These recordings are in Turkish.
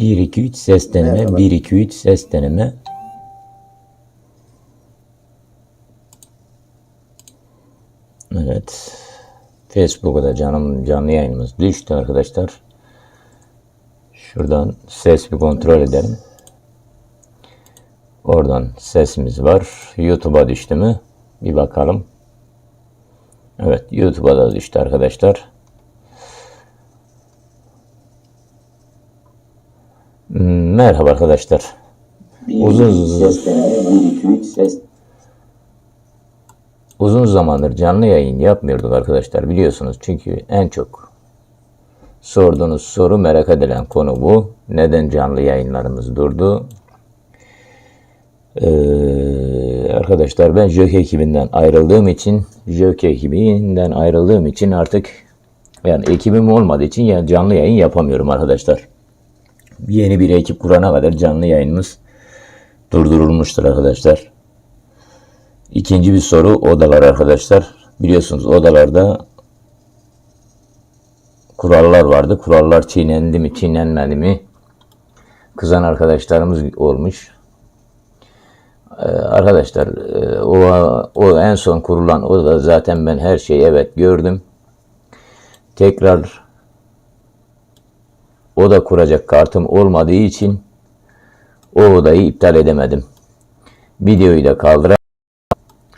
1 2 3 ses deneme Merhaba. 1 2 3 ses deneme. Evet. Facebook'a da canım canlı yayınımız düştü arkadaşlar. Şuradan ses bir kontrol edelim. Oradan sesimiz var. YouTube'a düştü mü? Bir bakalım. Evet, YouTube'a da düştü arkadaşlar. Merhaba arkadaşlar. Uzun uzun uzun zamandır canlı yayın yapmıyorduk arkadaşlar biliyorsunuz. Çünkü en çok sorduğunuz soru merak edilen konu bu. Neden canlı yayınlarımız durdu? Ee, arkadaşlar ben JÖK ekibinden ayrıldığım için JÖK ekibinden ayrıldığım için artık yani ekibim olmadığı için yani canlı yayın yapamıyorum arkadaşlar. Yeni bir ekip kurana kadar canlı yayınımız durdurulmuştur arkadaşlar. İkinci bir soru odalar arkadaşlar. Biliyorsunuz odalarda kurallar vardı. Kurallar çiğnendi mi çiğnenmedi mi? Kızan arkadaşlarımız olmuş. Ee, arkadaşlar e, o, o en son kurulan oda zaten ben her şeyi evet gördüm. Tekrar oda kuracak kartım olmadığı için o odayı iptal edemedim. Videoyu da kaldıra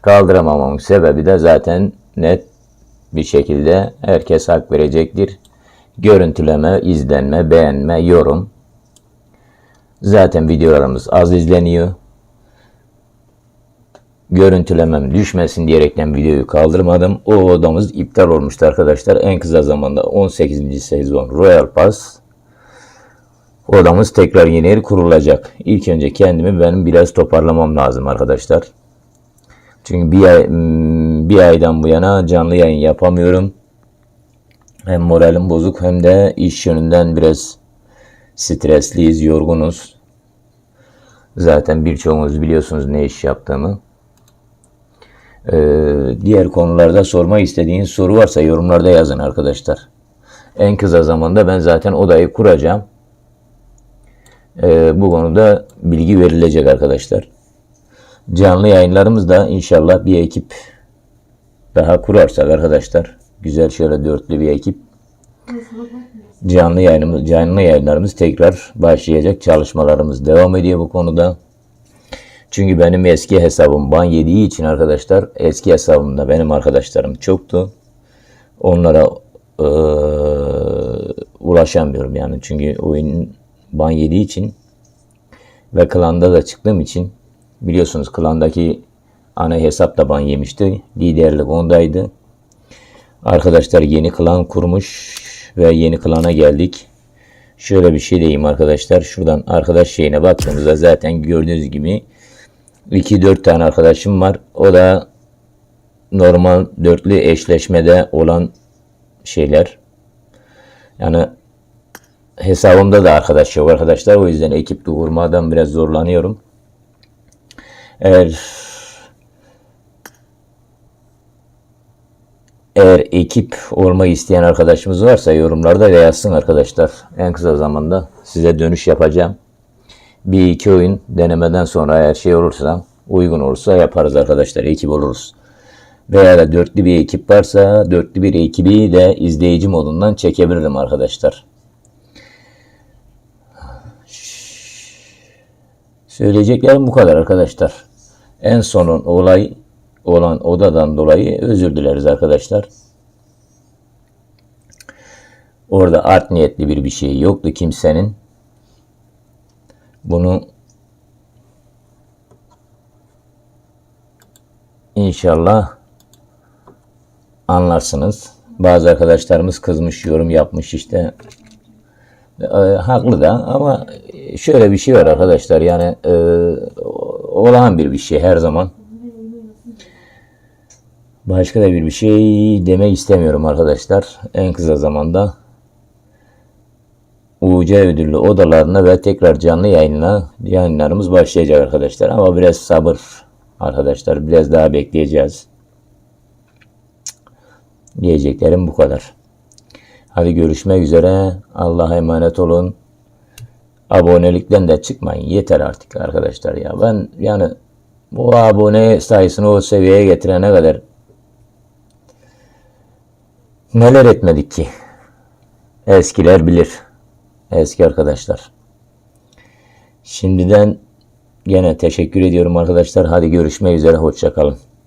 kaldıramamamın sebebi de zaten net bir şekilde herkes hak verecektir. Görüntüleme, izlenme, beğenme, yorum. Zaten videolarımız az izleniyor. Görüntülemem düşmesin diyerekten videoyu kaldırmadım. O odamız iptal olmuştu arkadaşlar. En kısa zamanda 18. sezon Royal Pass odamız tekrar yeni kurulacak. İlk önce kendimi benim biraz toparlamam lazım arkadaşlar. Çünkü bir, ay, hmm, bir aydan bu yana canlı yayın yapamıyorum. Hem moralim bozuk hem de iş yönünden biraz stresliyiz, yorgunuz. Zaten birçoğunuz biliyorsunuz ne iş yaptığımı. Ee, diğer konularda sormak istediğiniz soru varsa yorumlarda yazın arkadaşlar. En kısa zamanda ben zaten odayı kuracağım. Ee, bu konuda bilgi verilecek arkadaşlar. Canlı yayınlarımızda inşallah bir ekip daha kurarsak arkadaşlar. Güzel şöyle dörtlü bir ekip. Canlı yayınımız, canlı yayınlarımız tekrar başlayacak. Çalışmalarımız devam ediyor bu konuda. Çünkü benim eski hesabım ban yediği için arkadaşlar eski hesabımda benim arkadaşlarım çoktu. Onlara eee, ulaşamıyorum yani. Çünkü oyun ban yediği için ve klanda da çıktığım için biliyorsunuz klandaki ana hesap da ban yemişti. Liderlik ondaydı. Arkadaşlar yeni klan kurmuş ve yeni klana geldik. Şöyle bir şey diyeyim arkadaşlar. Şuradan arkadaş şeyine baktığımızda zaten gördüğünüz gibi 2-4 tane arkadaşım var. O da normal dörtlü eşleşmede olan şeyler. Yani hesabımda da arkadaş yok arkadaşlar. O yüzden ekip kurmadan biraz zorlanıyorum. Eğer eğer ekip olmayı isteyen arkadaşımız varsa yorumlarda da yazsın arkadaşlar. En kısa zamanda size dönüş yapacağım. Bir iki oyun denemeden sonra eğer şey olursa uygun olursa yaparız arkadaşlar. Ekip oluruz. Veya da dörtlü bir ekip varsa dörtlü bir ekibi de izleyici modundan çekebilirim arkadaşlar. Söyleyeceklerim bu kadar arkadaşlar. En sonun olay olan odadan dolayı özür dileriz arkadaşlar. Orada art niyetli bir bir şey yoktu kimsenin. Bunu inşallah anlarsınız. Bazı arkadaşlarımız kızmış, yorum yapmış işte. E, haklı da ama şöyle bir şey var arkadaşlar yani e, olağan bir bir şey her zaman. Başka da bir bir şey demek istemiyorum arkadaşlar. En kısa zamanda UC ödüllü odalarına ve tekrar canlı yayınla yayınlarımız başlayacak arkadaşlar. Ama biraz sabır arkadaşlar. Biraz daha bekleyeceğiz. Diyeceklerim bu kadar. Hadi görüşmek üzere. Allah'a emanet olun. Abonelikten de çıkmayın. Yeter artık arkadaşlar ya. Ben yani bu abone sayısını o seviyeye getirene kadar neler etmedik ki? Eskiler bilir. Eski arkadaşlar. Şimdiden gene teşekkür ediyorum arkadaşlar. Hadi görüşmek üzere. Hoşçakalın.